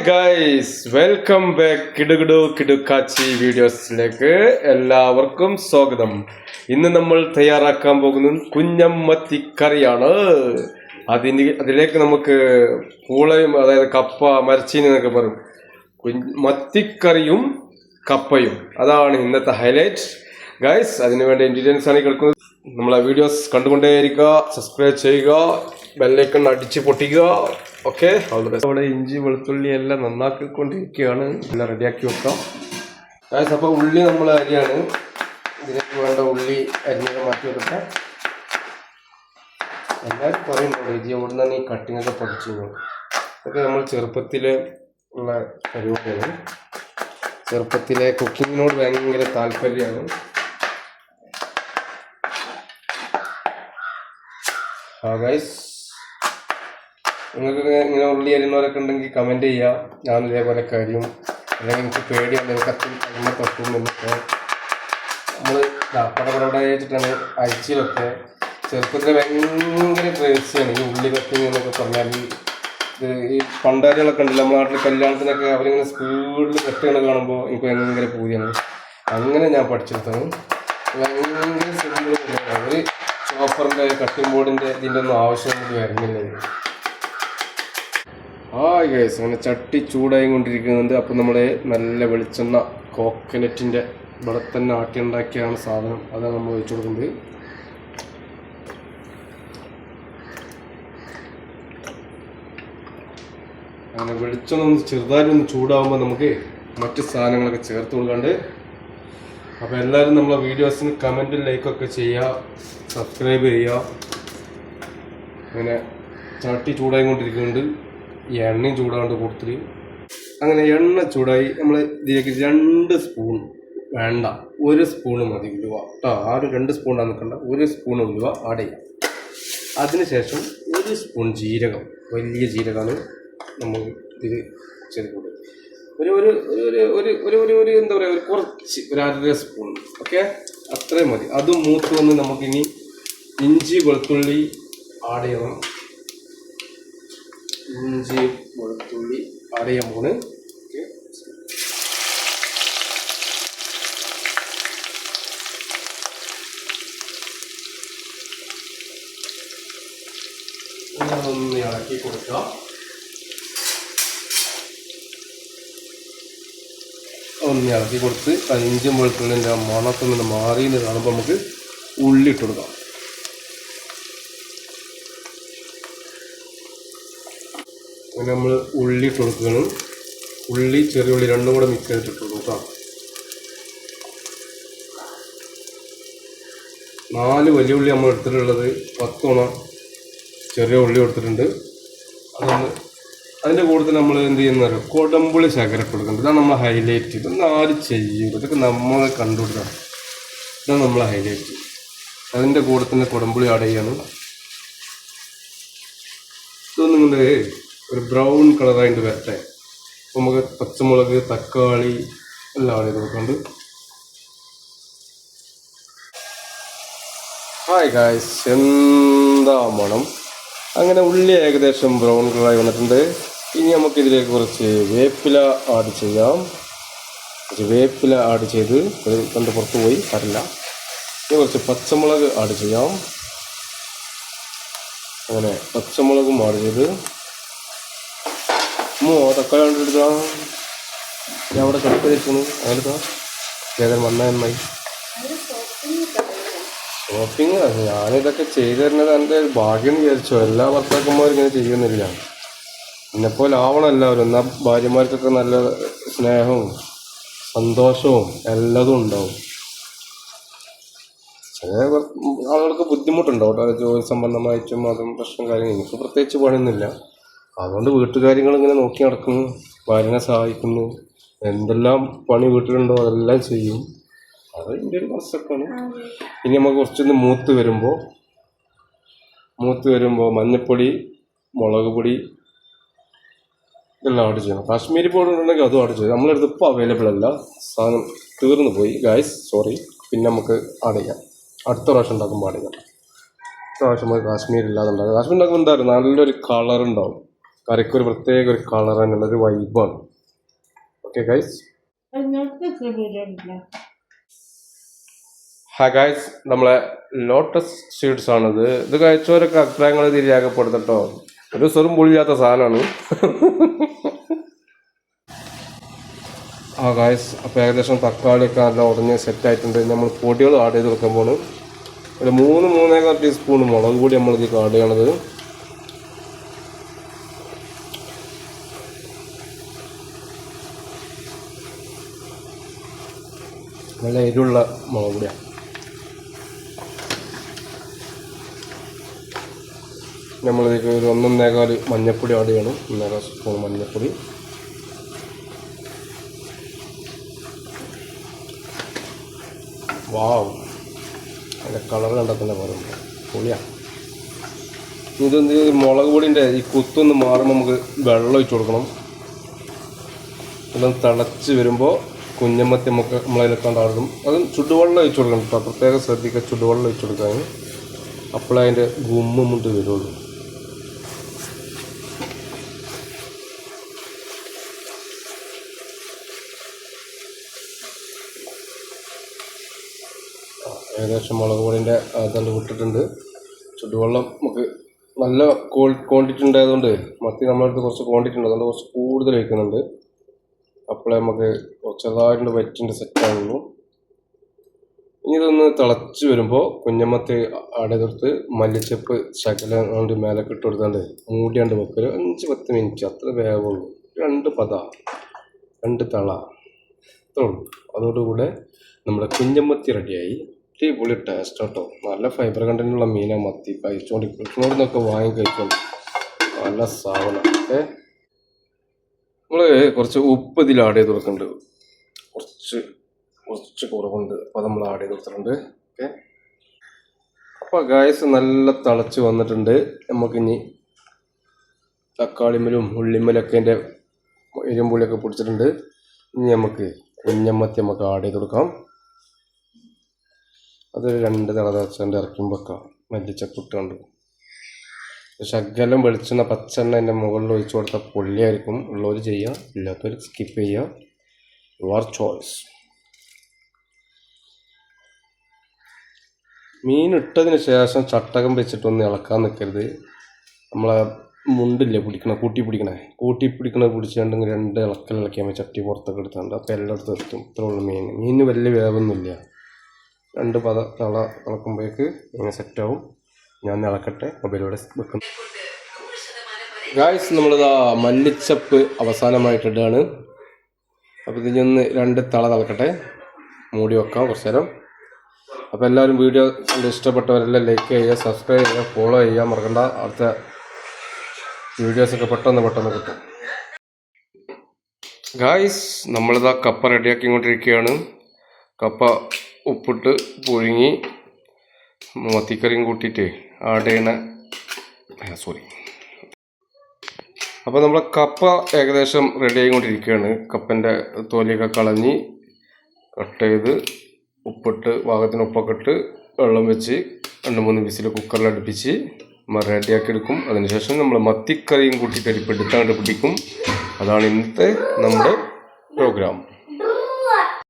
Hi guys welcome back കിടുകിടു കിടുക്കാച്ചി വീഡിയോസിലേക്ക് എല്ലാവർക്കും സ്വാഗതം. ഇന്ന് നമ്മൾ തയ്യാറാക്കാൻ പോകുന്നത് കുഞ്ഞമ്മത്തിക്കറിയാണ്. അതിന് അതിലേക്ക് നമുക്ക് പൂളയും അതായത് കപ്പ മരച്ചീനി എന്നൊക്കെ പറയും. കുഞ്ഞ് മത്തിക്കറിയും കപ്പയും. അതാണ് ഇന്നത്തെ ഹൈലൈറ്റ് ഗൈസ് അതിനുവേണ്ട ഇൻഗ്രീഡിയൻസ് ആണ് കേൾക്കുന്നത് നമ്മളെ വീഡിയോസ് കണ്ടുകൊണ്ടേയിരിക്കുക സബ്സ്ക്രൈബ് ചെയ്യുക ബെല്ലൈക്കൺ അടിച്ച് പൊട്ടിക്കുക. ഓക്കെ. അവിടെ ഇഞ്ചി വെളുത്തുള്ളി എല്ലാം നന്നാക്കിക്കൊണ്ടിരിക്കുകയാണ്. എല്ലാം റെഡിയാക്കി വെക്കാം. ഗൈസ് അപ്പോൾ ഉള്ളി നമ്മൾ അരിയാണ്. ഇതിലേക്ക് വേണ്ട ഉള്ളി അരിഞ്ഞൊക്കെ മാറ്റി വെക്കട്ടെ. എല്ലാവരും പറയുന്നുണ്ട് ഇജി അവിടെ നിന്നാണ് ഈ കട്ടിങ്ങൊക്കെ ഒക്കെ പഠിച്ചത് ഇതൊക്കെ നമ്മൾ ചെറുപ്പത്തിൽ ഉള്ള പരിപാടിയാണ്. ചെറുപ്പത്തിലെ കുക്കിങ്ങിനോട് ഭയങ്കര താല്പര്യമാണ്. ആ ഗൈസ് നിങ്ങൾക്ക് ഇങ്ങനെ ഉള്ളി അരിയുന്നവരൊക്കെ ഉണ്ടെങ്കിൽ കമന്റ് ചെയ്യുക. ഞാൻ ഇതേപോലെ കരിയും അല്ലെങ്കിൽ എനിക്ക് പേടിയാണ് എനിക്ക് അത്ര കണ്ണ തട്ടും എന്നൊക്കെ നമ്മൾ പടപടപടയായിട്ടാണ് അയച്ചിലൊക്കെ ചെറുപ്പത്തിൽ ഭയങ്കര ക്രേസിയാണ് ഈ ഉള്ളി കത്തിങ് എന്നൊക്കെ പറഞ്ഞാൽ. ഇത് ഈ പണ്ടാരികളൊക്കെ ഉണ്ടല്ലോ നമ്മുടെ നാട്ടിൽ കല്യാണത്തിനൊക്കെ അവരിങ്ങനെ സ്പീഡിൽ കെട്ടുകൾ കാണുമ്പോൾ എനിക്ക് ഭയങ്കര പൂതിയാണ്. അങ്ങനെ ഞാൻ പഠിച്ചെടുത്തത്. ഭയങ്കര സിമ്പിൾ ഒരു ചോപ്പറിന്റെ കട്ടിംഗ് ബോർഡിന്റെ ഇതിന്റെ ഒന്നും ആവശ്യം വരുന്നില്ല. ആ ഗൈസ് അങ്ങനെ ചട്ടി ചൂടായി കൊണ്ടിരിക്കുന്നുണ്ട് അപ്പം നമ്മൾ നല്ല വെളിച്ചെണ്ണ കോക്കനറ്റിന്റെ ഇവിടെ തന്നെ ആട്ടിയുണ്ടാക്കിയാണ് സാധനം. അതാണ് നമ്മൾ ഒഴിച്ചു കൊടുക്കുന്നത്. അങ്ങനെ വെളിച്ചെണ്ണ ഒന്ന് ചെറുതായിട്ട് ഒന്ന് ചൂടാവുമ്പോൾ നമുക്ക് മറ്റു സാധനങ്ങളൊക്കെ ചേർത്ത് കൊടുക്കാണ്ട്. അപ്പോൾ എല്ലാവരും നമ്മളെ വീഡിയോസിന് കമന്റും ലൈക്കൊക്കെ ചെയ്യുക സബ്സ്ക്രൈബ് ചെയ്യുക. അങ്ങനെ ചട്ടി ചൂടായി കൊണ്ടിരിക്കുന്നുണ്ട്. എണ്ണയും ചൂടാണ്ട് കൊടുത്തിട്ട് അങ്ങനെ എണ്ണ ചൂടായി നമ്മൾ ഇതിലേക്ക് രണ്ട് സ്പൂൺ വേണ്ട ഒരു സ്പൂൺ മതി ഉലുവ. കേട്ടോ ആ ഒരു രണ്ട് സ്പൂണാണ് നിൽക്കണ്ട ഒരു സ്പൂൺ ഉലുവ ആഡ് ചെയ്യാം. അതിനുശേഷം ഒരു സ്പൂൺ ജീരകം വലിയ ജീരകമാണ് നമ്മൾ ഇതിൽ ചേർത്ത് കൊടുക്കുക ഒരു ഒരു ഒരു ഒരു ഒരു ഒരു ഒരു എന്താ പറയുക ഒരു കുറച്ച് ഒരു അര സ്പൂൺ ഓക്കെ അത്രയും മതി. അതും മൂത്ത് വന്ന് നമുക്കിനി ഇഞ്ചി വെളുത്തുള്ളി ആഡ് ചെയ്യണം. ഇഞ്ചി വെളുത്തുള്ളി ആഡ് ചെയ്യാൻ പോണ് ഓക്കെ. ഒന്ന് ഇളക്കി കൊടുക്കാം ഒന്ന് ഇളക്കി കൊടുത്ത് അഞ്ചും വെളുത്തുള്ളിന്റെ മണത്തിൽ നിന്ന് മാറി എന്ന് കാണുമ്പോൾ നമുക്ക് ഉള്ളി ഇട്ട് കൊടുക്കാം. അങ്ങനെ നമ്മൾ ഉള്ളി ഇട്ട് കൊടുക്കുകയാണ് ഉള്ളി ചെറിയ ഉള്ളി രണ്ടും കൂടെ മിക്സ് ചെയ്തിട്ട് കേട്ടോ നാല് വലിയ ഉള്ളി നമ്മൾ എടുത്തിട്ടുള്ളത് പത്തോണം ചെറിയ ഉള്ളി എടുത്തിട്ടുണ്ട് അതൊന്ന് അതിന്റെ കൂടുതൽ നമ്മൾ എന്ത് ചെയ്യുന്ന കൊടമ്പുളി ശേഖരപ്പ് കൊടുക്കുന്നത് ഇതാണ് നമ്മൾ ഹൈലൈറ്റ് ഇതൊന്നും ആര് ചെയ്യും? ഇതൊക്കെ നമ്മൾ കണ്ടുപിടിക്കണം. ഇതാണ് നമ്മൾ ഹൈലൈറ്റ് അതിന്റെ കൂടെ തന്നെ കൊടമ്പുളി ആഡ് ചെയ്യണം. ഇതൊന്നും കൊണ്ട് ഒരു ബ്രൗൺ കളറായിട്ട് വരട്ടെ. അപ്പോൾ നമുക്ക് പച്ചമുളക് തക്കാളി എല്ലാം ആഡ് ഹായ് ഗായ്സ് എന്താ മണം? അങ്ങനെ ഉള്ളി ഏകദേശം ബ്രൗൺ കളറായി വന്നിട്ടുണ്ട്. ഇനി നമുക്കിതിലേക്ക് കുറച്ച് വേപ്പില ആഡ് ചെയ്യാം. കുറച്ച് വേപ്പില ആഡ് ചെയ്ത് കണ്ട് പുറത്ത് പോയി വരില്ല ഇനി കുറച്ച് പച്ചമുളക് ആഡ് ചെയ്യാം. അങ്ങനെ പച്ചമുളകും ആഡ് ചെയ്ത് മോ തക്കാളി കണ്ടെടുത്താ ഞാൻ അവിടെ കിടക്ക് വെച്ചു അതിലെടുത്താ ഏതായാലും വന്ന നന്നായി ഷോപ്പിംഗ് ഞാനിതൊക്കെ ചെയ്തു തരുന്നത് എന്റെ ഭാഗ്യം വിചാരിച്ചു? എല്ലാ ഭർത്താക്കന്മാരും ഇങ്ങനെ ചെയ്യുന്നില്ല. എന്നെപ്പോലെ ആവണം എല്ലാവരും. എന്നാൽ ഭാര്യമാർക്കൊക്കെ നല്ല സ്നേഹവും സന്തോഷവും എല്ലതും ഉണ്ടാവും. ചില ആളുകൾക്ക് ബുദ്ധിമുട്ടുണ്ടാവും കേട്ടോ. ജോലി സംബന്ധമായിട്ടും അതും പ്രശ്നം കാര്യങ്ങൾ എനിക്ക് പ്രത്യേകിച്ച് പണിയൊന്നുമില്ല. അതുകൊണ്ട് വീട്ടുകാര്യങ്ങൾ ഇങ്ങനെ നോക്കി നടക്കുന്നു ഭാര്യനെ സഹായിക്കുന്നു എന്തെല്ലാം പണി വീട്ടിലുണ്ടോ അതെല്ലാം ചെയ്യും. അത് എന്റെ ഒരു കുറച്ചൊക്കെയാണ് ഇനി നമുക്ക് കുറച്ചൊന്ന് മൂത്ത് വരുമ്പോൾ മൂത്ത് വരുമ്പോൾ മഞ്ഞപ്പൊടി മുളക് പൊടി ഇതെല്ലാം ആഡ് ചെയ്യണം. കാശ്മീരി പൗഡർ ഉണ്ടെങ്കിൽ അതും ആഡ് ചെയ്യും നമ്മളടുത്ത് ഇപ്പോൾ അവൈലബിൾ അല്ല. സാധനം തീർന്നു പോയി. ഗായ്സ് സോറി പിന്നെ നമുക്ക് ആഡ് ചെയ്യാം. അടുത്ത പ്രാവശ്യം ഉണ്ടാക്കുമ്പോൾ ആഡ് ചെയ്യാം. പ്രാവശ്യം നമുക്ക് കാശ്മീർ ഇല്ലാതെ ഉണ്ടാകും കാശ്മീർ ഉണ്ടാക്കുമ്പോൾ എന്തായാലും നല്ലൊരു കളർ ഉണ്ടാവും. കറിക്ക് ഒരു പ്രത്യേക ഒരു കളർ തന്നെയുള്ള ഒരു വൈബാണ് ഓക്കെ ഗൈസ് ഹായ് ഗൈസ് നമ്മളെ ലോട്ടസ് സീഡ്സ് ആണിത്. ഇത് കഴിച്ചവരൊക്കെ അഭിപ്രായങ്ങൾ ഇതിൽ രേഖപ്പെടുത്തട്ടോ ഒരു സ്വരം പൊളിയാത്ത സാധനമാണ്. ആ ഗായ്സ് അപ്പോൾ ഏകദേശം തക്കാളിയൊക്കെ നല്ല ഉടഞ്ഞ് സെറ്റ് ആയിട്ടുണ്ട്. നമ്മൾ പൊടികൾ ആഡ് ചെയ്ത് വെക്കുമ്പോൾ ഒരു മൂന്ന് മൂന്നേക്കാൾ ടീസ്പൂൺ മുളക് കൂടി നമ്മൾ ഇതിൽ ആഡ് ചെയ്യണത്. നല്ല എരിവുള്ള മുളക് പൊടിയാണ് നമ്മളിതിലേക്ക് ഒരു ഒന്നൊന്നേകാൽ മഞ്ഞപ്പൊടി ആഡ് ചെയ്യണം. ഒന്നേകാൽ സ്പൂൺ മഞ്ഞപ്പൊടി. വാവ്. അതിന്റെ കളർ കണ്ടാൽ തന്നെ പറയുന്നത് പൊളിയാ. ഇതെന്ത് മുളക് പൊടിന്റെ ഈ കുത്തൊന്ന് മാറുമ്പോൾ നമുക്ക് വെള്ളം ഒഴിച്ചു കൊടുക്കണം. എല്ലാം തിളച്ച് വരുമ്പോൾ കുഞ്ഞമ്മത്തി നമുക്ക് നമ്മളതിലെത്താണ്ട് ആടും അതും ചുടുവെള്ളം ഒഴിച്ചു കൊടുക്കണം കേട്ടോ. പ്രത്യേകം ശ്രദ്ധിക്കുക ചുടുവെള്ളം ഒഴിച്ചു കൊടുക്കാൻ. അപ്പോഴേ അതിന്റെ ഗുമ്മ മുണ്ട് വരുള്ളൂ. ഏകദേശം മുളക് പൊടിന്റെ അതുകൊണ്ട് വിട്ടിട്ടുണ്ട്. ചുടുവെള്ളം നമുക്ക് നല്ല ക്വാണ്ടിറ്റി ഉണ്ടായതുകൊണ്ട് മത്തി നമ്മളടുത്ത് കുറച്ച് ക്വാണ്ടിറ്റി ഉണ്ട്. അതുകൊണ്ട് കുറച്ച് കൂടുതൽ വയ്ക്കുന്നുണ്ട് അപ്പോഴേ നമുക്ക് ചെറുതായിട്ട് വെറ്റിന്റെ സെറ്റ് ആവുള്ളൂ ഇനി ഇതൊന്ന് തിളച്ച് വരുമ്പോൾ കുഞ്ഞമ്മത്തെ അടതിർത്ത് മല്ലിച്ചപ്പ് ശകലം കൊണ്ട് മേലെ ഇട്ട് കൊടുത്താണ്ട് മൂടിയാണ്ട് വെക്കൊരു അഞ്ച് പത്ത് മിനിറ്റ് അത്ര വേവുള്ളൂ. രണ്ട് പത രണ്ട് തള അത്രേ ഉള്ളൂ. അതോടുകൂടെ നമ്മുടെ കുഞ്ഞമ്മത്തി റെഡിയായി. അടിപൊളി ടേസ്റ്റ് കേട്ടോ നല്ല ഫൈബർ കണ്ടന്റുള്ള മീനാണ് മത്തി. കഴിച്ചോണ്ട് കൃഷ്ണോട് വാങ്ങി കഴിച്ചോണ്ട് നല്ല സാധനം. ഏ? നമ്മൾ കുറച്ച് ഉപ്പ് ഇതിൽ ആഡ് ചെയ്ത് കൊടുക്കുന്നുണ്ട്. കുറച്ച് കുറച്ച് കുറവുണ്ട്. അപ്പോൾ നമ്മൾ ആഡ് ചെയ്ത് കൊടുത്തിട്ടുണ്ട്. ഓക്കെ. അപ്പോൾ ഗായസ് നല്ല തിളച്ച് വന്നിട്ടുണ്ട്. നമുക്കിനി തക്കാളിമലും ഉള്ളിമലൊക്കെ എന്റെ എരുമ്പുളിയൊക്കെ പിടിച്ചിട്ടുണ്ട്. ഇനി നമുക്ക് കുഞ്ഞമ്മത്തി നമുക്ക് ആഡ് ചെയ്ത് കൊടുക്കാം. അതൊരു രണ്ട് തിള തിളച്ചതിന്റെ ഇറക്കും വെക്കാം. മല്ലിച്ചപ്പ് പക്ഷെ ശകലം വെളിച്ചെണ്ണ പച്ചെണ്ണ എന്റെ മുകളിൽ ഒഴിച്ചു കൊടുത്താൽ പൊള്ളിയായിരിക്കും. ഉള്ളവർ ചെയ്യുക ഇല്ലാത്തവർ സ്കിപ്പ് ചെയ്യുക. യുവർ ചോയ്സ് മീൻ ഇട്ടതിന് ശേഷം ചട്ടകം വെച്ചിട്ടൊന്ന് ഇളക്കാൻ നിൽക്കരുത് നമ്മളെ മുണ്ടില്ലേ പിടിക്കണ കൂട്ടി പിടിക്കണേ. കൂട്ടി പിടിക്കണ പിടിച്ചുകൊണ്ടെങ്കിൽ രണ്ട് ഇളക്കൽ ഇളക്കിയാൽ ചട്ടി പുറത്തൊക്കെ എടുത്തുണ്ട് അപ്പോൾ എല്ലായിടത്തും എത്തും ഇത്ര ഉള്ളു മീൻ. മീനിന് വലിയ വേവൊന്നുമില്ല. രണ്ട് പത തള ഇളക്കുമ്പോഴേക്ക് ഇങ്ങനെ സെറ്റാവും. ഞാൻ ഇളക്കട്ടെ. മൊബൈലിലൂടെ വെക്കും ഗായ്സ് നമ്മളിതാ മല്ലിച്ചപ്പ് അവസാനമായിട്ടിടുകയാണ് അപ്പോൾ ഇതിനൊന്ന് രണ്ട് തള തളക്കട്ടെ. മൂടി വെക്കാം കുറച്ച് നേരം. അപ്പോൾ എല്ലാവരും വീഡിയോ ഇഷ്ടപ്പെട്ടവരെല്ലാം ലൈക്ക് ചെയ്യുക സബ്സ്ക്രൈബ് ചെയ്യുക ഫോളോ ചെയ്യുക. മറക്കണ്ട. അടുത്ത വീഡിയോസൊക്കെ പെട്ടെന്ന് പെട്ടെന്ന് കിട്ടും. ഗായ്സ് നമ്മളിതാ കപ്പ റെഡിയാക്കിക്കൊണ്ടിരിക്കുകയാണ്. കപ്പ ഉപ്പിട്ട് പുഴുങ്ങി മത്തിക്കറിയും കൂട്ടിയിട്ട് ആടേണ സോറി അപ്പോൾ നമ്മളെ കപ്പ ഏകദേശം റെഡി ആയിക്കൊണ്ടിരിക്കുകയാണ്. കപ്പന്റെ തോലിയൊക്കെ കളഞ്ഞ് കട്ട് ചെയ്ത് ഉപ്പിട്ട് പാകത്തിന് ഉപ്പൊക്കെ ഇട്ട് വെള്ളം വെച്ച് രണ്ട് മൂന്ന് വിസിൽ കുക്കറിൽ അടുപ്പിച്ച് നമ്മൾ റെഡിയാക്കി എടുക്കും. അതിനുശേഷം നമ്മൾ മത്തിക്കറിയും കൂട്ടിയിട്ട് അരിപ്പെടുത്താണ്ട് പിടിക്കും. അതാണ് ഇന്നത്തെ നമ്മുടെ പ്രോഗ്രാം